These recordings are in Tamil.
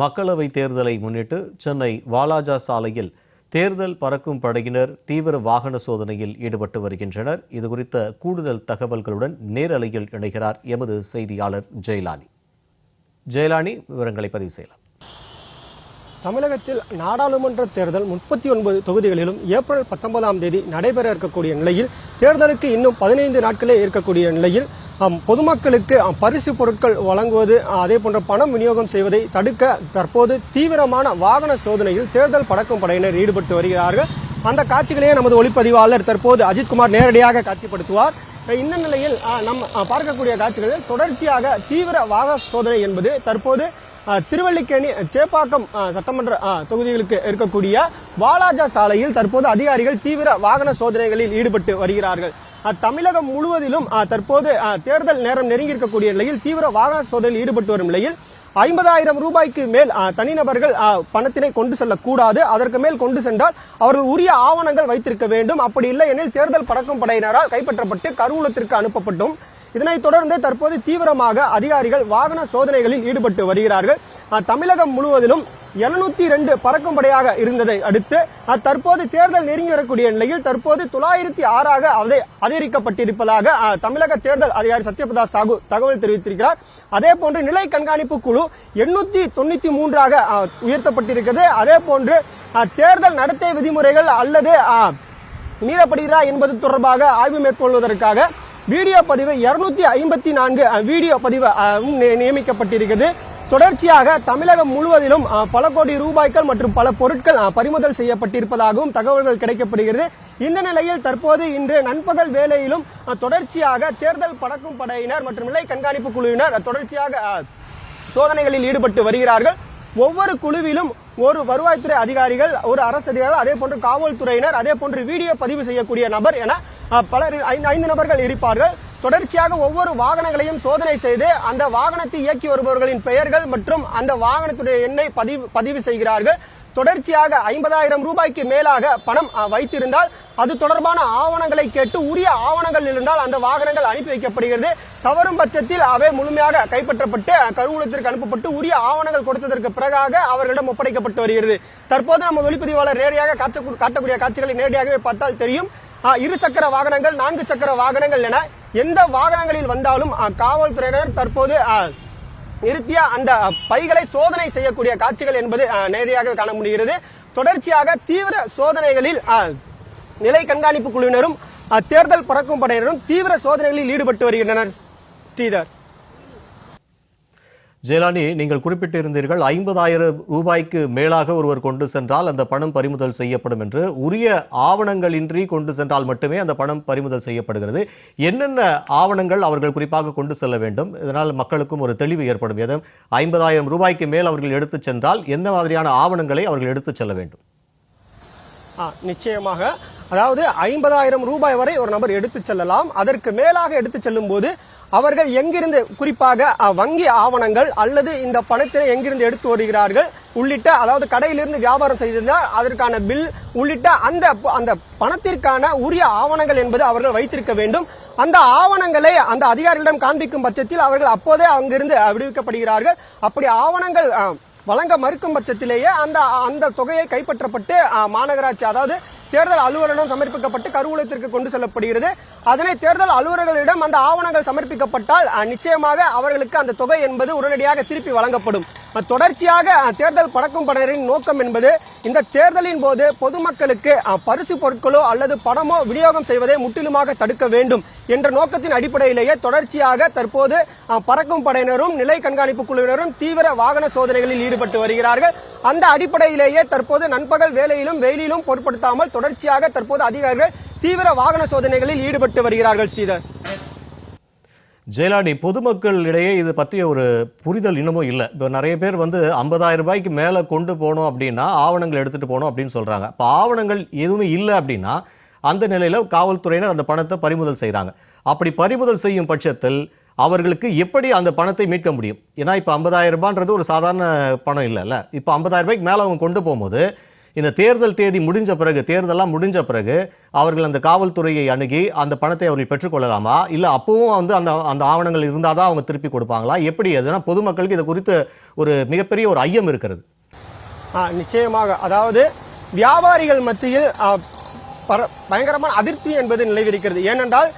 மக்களவை தேர்தலை முன்னிட்டு சென்னை வாலாஜா சாலையில் தேர்தல் பறக்கும் படையினர் தீவிர வாகன சோதனையில் ஈடுபட்டு வருகின்றனர். இது குறித்த கூடுதல் தகவல்களுடன் நேரலையில் இணைகிறார் எமது செய்தியாளர் ஜெயலானி. ஜெயலானி விவரங்களை பதிவு செய்யலாம். தமிழகத்தில் நாடாளுமன்ற தேர்தல் முப்பத்தி ஒன்பது தொகுதிகளிலும் ஏப்ரல் பத்தொன்பதாம் தேதி நடைபெற இருக்கக்கூடிய நிலையில் தேர்தலுக்கு இன்னும் பதினைந்து நாட்களே இருக்கக்கூடிய நிலையில் பொதுமக்களுக்கு பரிசு பொருட்கள் வழங்குவது அதே போன்ற பணம் விநியோகம் செய்வதை தடுக்க தற்போது தீவிரமான வாகன சோதனையில் தேர்தல் பறக்கும் படையினர் ஈடுபட்டு வருகிறார்கள். அந்த காட்சிகளையே நமது ஒளிப்பதிவாளர் தற்போது அஜித்குமார் நேரடியாக காட்சிப்படுத்துவார். இந்த நிலையில் நம் பார்க்கக்கூடிய காட்சிகளில் தொடர்ச்சியாக தீவிர வாகன சோதனை என்பது தற்போது திருவள்ளிக்கேணி திருவல்லிக்கேணி சேப்பாக்கம் சட்டமன்ற தொகுதிகளுக்கு இருக்கக்கூடிய வாலாஜா சாலையில் தற்போது அதிகாரிகள் தீவிர வாகன சோதனைகளில் ஈடுபட்டு வருகிறார்கள். தமிழகம் முழுவதிலும் தற்போது தேர்தல் நேரம் நெருங்கி இருக்கக்கூடிய நிலையில் தீவிர வாகன சோதனையில் ஈடுபட்டு வரும் நிலையில் ஐம்பதாயிரம் ரூபாய்க்கு மேல் தனிநபர்கள் பணத்தினை கொண்டு செல்லக்கூடாது. அதற்கு மேல் கொண்டு சென்றால் அவர்கள் உரிய ஆவணங்கள் வைத்திருக்க வேண்டும். அப்படி இல்லை எனில் தேர்தல் பறக்கும் படையினரால் கைப்பற்றப்பட்டு கருவூலத்திற்கு அனுப்பப்பட்டும். இதனைத் தொடர்ந்து தற்போது தீவிரமாக அதிகாரிகள் வாகன சோதனைகளில் ஈடுபட்டு வருகிறார்கள். தமிழகம் முழுவதிலும் 702 ரெண்டு பறக்கும் படையாக இருந்ததை அடுத்து தற்போது தேர்தல் நெருங்கி வரக்கூடிய நிலையில் தற்போது தொள்ளாயிரத்தி ஆறாக அதை அதிகரிக்கப்பட்டிருப்பதாக தமிழக தேர்தல் அதிகாரி சத்யபிரதா சாகு தகவல் தெரிவித்திருக்கிறார். அதே போன்று நிலை கண்காணிப்பு குழு எண்ணூத்தி தொண்ணூத்தி மூன்றாக உயர்த்தப்பட்டிருக்கிறது. அதே போன்று தேர்தல் நடத்தை விதிமுறைகள் அல்லது அஹ், மீறப்படுகிறதா என்பது தொடர்பாக ஆய்வு மேற்கொள்வதற்காக வீடியோ பதிவு இருநூத்தி ஐம்பத்தி நான்கு வீடியோ பதிவு நியமிக்கப்பட்டிருக்கிறது. தொடர்ச்சியாக தமிழகம் முழுவதிலும் பல கோடி ரூபாய்கள் மற்றும் பல பொருட்கள் பறிமுதல் செய்யப்பட்டிருப்பதாகவும் தகவல்கள் கிடைக்கப்படுகிறது. இந்த நிலையில் தற்போது இன்று நண்பகல் வேலையிலும் தொடர்ச்சியாக தேர்தல் பறக்கும் படையினர் மற்றும் நிலை கண்காணிப்பு குழுவினர் தொடர்ச்சியாக சோதனைகளில் ஈடுபட்டு வருகிறார்கள். ஒவ்வொரு குழுவிலும் ஒரு வருவாய்த்துறை அதிகாரிகள் ஒரு அரசு அதிகாரிகள் அதே போன்று காவல்துறையினர் அதே போன்று வீடியோ பதிவு செய்யக்கூடிய நபர் என பலர் ஐந்து ஐந்து நபர்கள் இருப்பார்கள். தொடர்ச்சியாக ஒவ்வொரு வாகனங்களையும் சோதனை செய்து அந்த வாகனத்தை இயக்கி வருபவர்களின் பெயர்கள் மற்றும் அந்த வாகனத்துடைய எண்ணை பதிவு பதிவு செய்கிறார்கள். தொடர்ச்சியாக ஐம்பதாயிரம் ரூபாய்க்கு மேலாக பணம் வைத்திருந்தால் அது தொடர்பான ஆவணங்களை கேட்டு உரிய ஆவணங்கள் இருந்தால் அந்த வாகனங்கள் அனுப்பி வைக்கப்படுகிறது. தவறும் பட்சத்தில் அவை முழுமையாக கைப்பற்றப்பட்டு கருவூலத்திற்கு அனுப்பப்பட்டு உரிய ஆவணங்கள் கொடுத்ததற்கு பிறகாக அவர்களிடம் ஒப்படைக்கப்பட்டு வருகிறது. தற்போது நம்ம ஒளிப்பதிவாளர் நேரடியாக காட்டக்கூடிய காட்சிகளை நேரடியாகவே பார்த்தால் தெரியும். இருசக்கர இரு சக்கர வாகனங்கள் நான்கு சக்கர வாகனங்கள் என எந்த வாகனங்களில் வந்தாலும் காவல்துறையினர் தற்போது நிறுத்திய அந்த பைகளை சோதனை செய்யக்கூடிய காட்சிகள் என்பது நேரடியாக காண முடிகிறது. தொடர்ச்சியாக தீவிர சோதனைகளில் நிலை கண்காணிப்பு குழுவினரும் தேர்தல் பறக்கும் படையினரும் தீவிர சோதனைகளில் ஈடுபட்டு வருகின்றனர் ஸ்ரீதர். ஜெயலானி நீங்கள் குறிப்பிட்டிருந்தீர்கள் ஐம்பதாயிரம் ரூபாய்க்கு மேலாக ஒருவர் கொண்டு சென்றால் அந்த பணம் பறிமுதல் செய்யப்படும் என்று. உரிய ஆவணங்களின்றி கொண்டு சென்றால் மட்டுமே அந்த பணம் பறிமுதல் செய்யப்படுகிறது. என்னென்ன ஆவணங்கள் அவர்கள் குறிப்பாக கொண்டு செல்ல வேண்டும்? இதனால் மக்களுக்கும் ஒரு தெளிவு ஏற்படும். எதும் ஐம்பதாயிரம் ரூபாய்க்கு மேல் அவர்கள் எடுத்துச் சென்றால் எந்த மாதிரியான ஆவணங்களை அவர்கள் எடுத்துச் செல்ல வேண்டும்? நிச்சயமாக அதாவது ஐம்பதாயிரம் ரூபாய் வரை ஒரு நபர் எடுத்துச் செல்லலாம். அதற்கு மேலாக எடுத்து செல்லும் போது அவர்கள் எங்கிருந்து குறிப்பாக வங்கி ஆவணங்கள் அல்லது இந்த பணத்தினை எங்கிருந்து எடுத்து வருகிறார்கள் உள்ளிட்ட அதாவது கடையிலிருந்து வியாபாரம் செய்திருந்தால் அதற்கான பில் உள்ளிட்ட அந்த அந்த பணத்திற்கான உரிய ஆவணங்கள் என்பது அவர்கள் வைத்திருக்க வேண்டும். அந்த ஆவணங்களை அந்த அதிகாரிகளிடம் காண்பிக்கும் பட்சத்தில் அவர்கள் அப்போதே அங்கிருந்து விடுவிக்கப்படுகிறார்கள். அப்படி ஆவணங்கள் வழங்க மறுக்கும் பட்சத்திலேயே அந்த அந்த தொகையை கைப்பற்றப்பட்டு மாநகராட்சி அதாவது தேர்தல் அலுவலரிடம் சமர்ப்பிக்கப்பட்டு கருவூலத்திற்கு கொண்டு செல்லப்படுகிறது. அதனை தேர்தல் அலுவலர்களிடம் அந்த ஆவணங்கள் சமர்ப்பிக்கப்பட்டால் நிச்சயமாக அவர்களுக்கு அந்த தொகை என்பது உடனடியாக திருப்பி வழங்கப்படும். தொடர்ச்சியாக தேர்தல் பறக்கும் படையரின் நோக்கம் என்பது இந்த தேர்தலின் போது பொதுமக்களுக்கு பரிசு பொருட்களோ அல்லது பணமோ விநியோகம் செய்வதை முற்றிலுமாக தடுக்க வேண்டும் என்ற நோக்கத்தின் அடிப்படையிலேயே தொடர்ச்சியாக தற்போது பறக்கும் படையினரும் நிலை கண்காணிப்பு குழுவினரும் தீவிர வாகன சோதனைகளில் ஈடுபட்டு வருகிறார்கள். அந்த அடிப்படையிலேயே தற்போது நண்பகல் வேலையிலும் வெயிலிலும் பொருட்படுத்தாமல் தொடர்ச்சியாக தற்போது அதிகாரிகள் தீவிர வாகன சோதனைகளில் ஈடுபட்டு வருகிறார்கள் ஸ்ரீதர். ஜெயலானி பொதுமக்களிடையே இது பற்றிய ஒரு புரிதல் இன்னமும் இல்லை. இப்போ நிறைய பேர் வந்து ஐம்பதாயிரம் ரூபாய்க்கு மேலே கொண்டு போகணும் அப்படின்னா ஆவணங்கள் எடுத்துகிட்டு போகணும் அப்படின்னு சொல்கிறாங்க இப்போ ஆவணங்கள் எதுவுமே இல்லை அப்படின்னா அந்த நிலையில் காவல்துறையினர் அந்த பணத்தை பறிமுதல் செய்கிறாங்க அப்படி பறிமுதல் செய்யும் பட்சத்தில் அவர்களுக்கு எப்படி அந்த பணத்தை மீட்க முடியும்? ஏன்னா இப்போ ஐம்பதாயிரம் ரூபான்றது ஒரு சாதாரண பணம் இல்லைல்ல. இப்போ ஐம்பதாயிரம் ரூபாய்க்கு மேலே அவங்க கொண்டு போகும்போது இந்த தேர்தல் தேதி முடிஞ்ச பிறகு தேர்தலாம் முடிஞ்ச பிறகு அவர்கள் அந்த காவல்துறையை அணுகி அந்த பணத்தை அவர்கள் பெற்றுக்கொள்ளலாமா? இல்லை அப்பவும் வந்து அந்த அந்த ஆவணங்கள் இருந்தால் தான் அவங்க திருப்பி கொடுப்பாங்களா? எப்படி அதுனா பொதுமக்களுக்கு இது குறித்து ஒரு மிகப்பெரிய ஒரு ஐயம் இருக்கிறது. நிச்சயமாக. அதாவது வியாபாரிகள் மத்தியில் பயங்கரமான அதிருப்தி என்பது நிலவிருக்கிறது ஏனென்றால்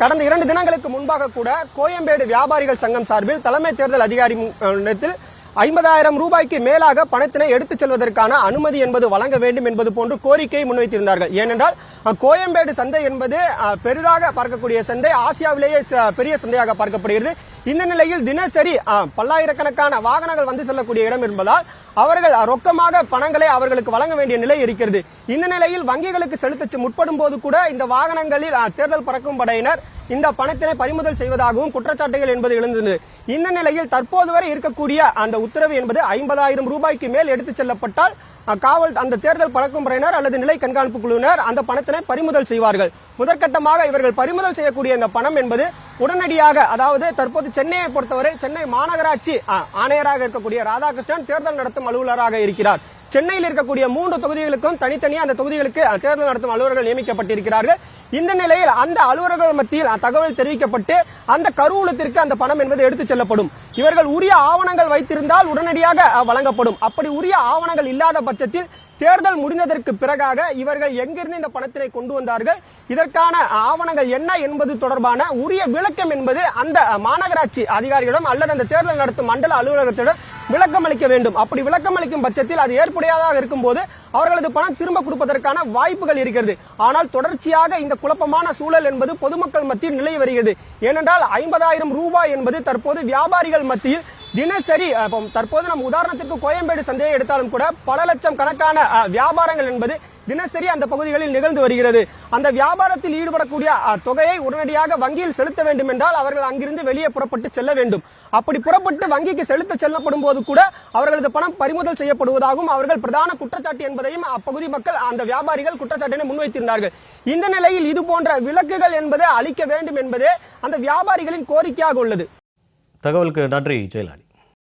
கடந்த இரண்டு தினங்களுக்கு முன்பாக கூட கோயம்பேடு வியாபாரிகள் சங்கம் சார்பில் தலைமை தேர்தல் அதிகாரி இடத்தில் ஐம்பதாயிரம் ரூபாய்க்கு மேலாக பணத்தினை எடுத்துச் செல்வதற்கான அனுமதி என்பது வழங்க வேண்டும் என்பது போன்று கோரிக்கையை முன்வைத்திருந்தார்கள். ஏனென்றால் கோயம்பேடு சந்தை என்பது பெரிதாக பார்க்கக்கூடிய சந்தை ஆசியாவிலேயே ச- பெரிய சந்தையாக பார்க்கப்படுகிறது. இந்த நிலையில் தினசரி பல்லாயிரக்கணக்கான வாகனங்கள் வந்து செல்லக்கூடிய இடம் என்பதால் அவர்கள் ரொக்கமாக பணங்களை அவர்களுக்கு வழங்க வேண்டிய நிலை இருக்கிறது. இந்த நிலையில் வங்கிகளுக்கு செலுத்த முற்படும் போது கூட இந்த வாகனங்களில் தேர்தல் பறக்கும் படையினர் இந்த பணத்தினை பறிமுதல் செய்வதாகவும் குற்றச்சாட்டுகள் என்பது எழுந்தது. இந்த நிலையில் தற்போது வரை இருக்கக்கூடிய அந்த உத்தரவு என்பது ஐம்பதாயிரம் ரூபாய்க்கு மேல் எடுத்துச் செல்லப்பட்டால் காவல் அந்த தேர்தல் பழக்கம் முறையினர் அல்லது நிலை கண்காணிப்பு குழுவினர் அந்த பணத்தினை பறிமுதல் செய்வார்கள். முதற்கட்டமாக இவர்கள் பறிமுதல் செய்யக்கூடிய இந்த பணம் என்பது உடனடியாக அதாவது தற்போது சென்னையை பொறுத்தவரை சென்னை மாநகராட்சி ஆணையராக இருக்கக்கூடிய ராதாகிருஷ்ணன் தேர்தல் நடத்தும் அலுவலராக இருக்கிறார். சென்னையில் இருக்கக்கூடிய மூன்று தொகுதிகளுக்கும் தனித்தனியாக அந்த தொகுதிகளுக்கு தேர்தல் நடத்தும் அலுவலர்கள் நியமிக்கப்பட்டிருக்கிறார்கள். இந்த நிலையில் அந்த அலுவலர்கள் மத்தியில் தகவல் தெரிவிக்கப்பட்டு அந்த கருவூலத்திற்கு அந்த பணம் என்பது எடுத்துச் செல்லப்படும். இவர்கள் உரிய ஆவணங்கள் வைத்திருந்தால் உடனடியாக வழங்கப்படும். அப்படி உரிய ஆவணங்கள் இல்லாத பட்சத்தில் தேர்தல் முடிந்ததற்கு பிறகாக இவர்கள் எங்கிருந்து இந்த பணத்தினை கொண்டு வந்தார்கள் இதற்கான ஆவணங்கள் என்ன என்பது தொடர்பான உரிய விளக்கம் என்பது அந்த மாநகராட்சி அதிகாரிகளிடம் அல்லது அந்த தேர்தல் நடத்தும் மண்டல அலுவலகத்திடம் விளக்கம் அளிக்க வேண்டும். அப்படி விளக்கம் அளிக்கும் பட்சத்தில் அது ஏற்புடையதாக இருக்கும்போது அவர்களது பணம் திரும்ப கொடுப்பதற்கான வாய்ப்புகள் இருக்கிறது. ஆனால் தொடர்ச்சியாக இந்த குழப்பமான சூழல் என்பது பொதுமக்கள் மத்தியில் நிலை வருகிறது. ஏனென்றால் ஐம்பதாயிரம் ரூபாய் என்பது தற்போது வியாபாரிகள் மத்தியில் தினசரி தற்போது நம்ம உதாரணத்திற்கு கோயம்பேடு சந்தையை எடுத்தாலும் கூட பல லட்சம் கணக்கான வியாபாரங்கள் என்பது தினசரி அந்த பகுதிகளில் நிகழ்ந்து வருகிறது. அந்த வியாபாரத்தில் ஈடுபடக்கூடிய தொகையை உடனடியாக வங்கியில் செலுத்த வேண்டும் என்றால் அவர்கள் அங்கிருந்து வெளியே புறப்பட்டு செல்ல வேண்டும். அப்படி புறப்பட்டு வங்கிக்கு செலுத்த செல்லப்படும் போது கூட அவர்களது பணம் பறிமுதல் செய்யப்படுவதாகவும் அவர்கள் பிரதான குற்றச்சாட்டு என்பதையும் அப்பகுதி மக்கள் அந்த வியாபாரிகள் குற்றச்சாட்டினை முன்வைத்திருந்தார்கள். இந்த நிலையில் இது போன்ற விலக்குகள் என்பதை அளிக்க வேண்டும் என்பதே அந்த வியாபாரிகளின் கோரிக்கையாக உள்ளது. தகவலுக்கு நன்றி ஜெயலானி